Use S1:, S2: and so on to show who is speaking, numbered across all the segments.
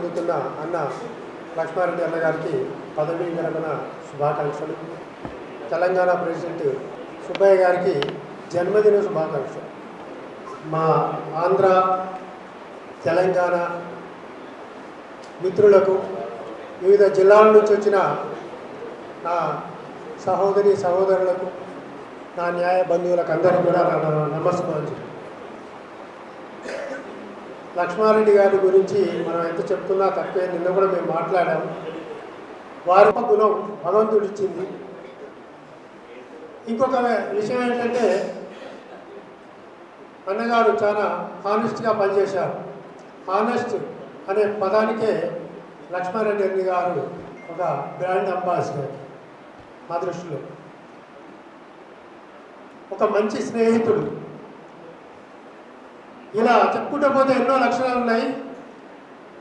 S1: పొందుతున్న అన్న లక్ష్మారెడ్డి అన్న గారికి పదవీ విరమణ శుభాకాంక్షలు. తెలంగాణ ప్రెసిడెంట్ సుబ్బయ్య గారికి జన్మదిన శుభాకాంక్షలు. మా ఆంధ్ర తెలంగాణ మిత్రులకు వివిధ జిల్లాల నుంచి వచ్చిన నా సహోదరి సహోదరులకు నా న్యాయ బంధువులకు అందరికీ కూడా నా నమస్కారం లక్ష్మారెడ్డి గారి గురించి మనం ఎంత చెప్తున్నా తక్కువే నిన్న కూడా మేము మాట్లాడాము వారి గుణం భగవంతుడు ఇచ్చింది. ఇంకొక విషయం ఏంటంటే అన్నగారు చాలా హానెస్ట్గా పనిచేశారు. హానెస్ట్ అనే పదానికే లక్ష్మారెడ్డి రెడ్డి గారు ఒక బ్రాండ్ అంబాసిడర్ మా దృష్టిలో. ఒక మంచి స్నేహితుడు. ఇలా చెప్పుకుంటూ పోతే ఎన్నో లక్షణాలు ఉన్నాయి.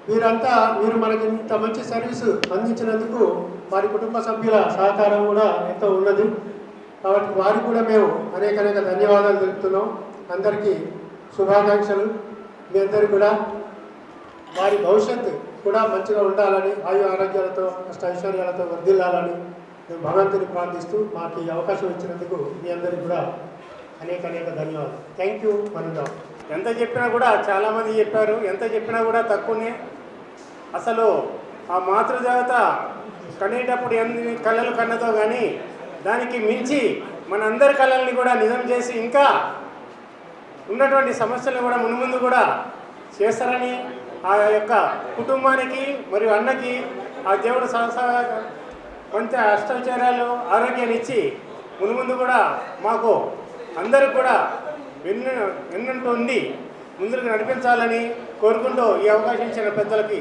S1: మీరంతా మీరు మనకి ఇంత మంచి సర్వీసు అందించినందుకు వారి కుటుంబ సభ్యుల సహకారం కూడా ఎంతో ఉన్నది. కాబట్టి వారికి కూడా మేము అనేక అనేక ధన్యవాదాలు తెలుపుతున్నాం. అందరికీ శుభాకాంక్షలు. మీ అందరు కూడా వారి భవిష్యత్తు కూడా మంచిగా ఉండాలని ఆయు ఆరోగ్యాలతో అష్ట ఐశ్వర్యాలతో వర్ధిల్లాలని మేము భగవంతుని ప్రార్థిస్తూ మాకు ఈ అవకాశం ఇచ్చినందుకు మీ అందరికీ కూడా అనేక అనేక ధన్యవాదాలు. థ్యాంక్ యూ మనుగా
S2: ఎంత చెప్పినా కూడా చాలామంది చెప్పారు ఎంత చెప్పినా కూడా తక్కువనే. అసలు ఆ మాతృదేవత కనేటప్పుడు ఎన్ని కళలు కన్నదో కానీ దానికి మించి మన అందరి కళల్ని కూడా నిజం చేసి ఇంకా ఉన్నటువంటి సమస్యలను కూడా మునుముందు కూడా చేస్తారని ఆ యొక్క కుటుంబానికి మరియు అన్నకి ఆ దేవుడు సంస మంచి అష్టైశ్వర్యాలు ఆరోగ్యాన్ని ఇచ్చి మునుముందు కూడా మాకు అందరూ కూడా వెన్ను వెన్నంటూ ముందుకు నడిపించాలని కోరుకుంటూ ఈ అవకాశం ఇచ్చిన పెద్దలకి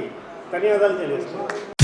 S2: ధన్యవాదాలు తెలియజేస్తున్నాను.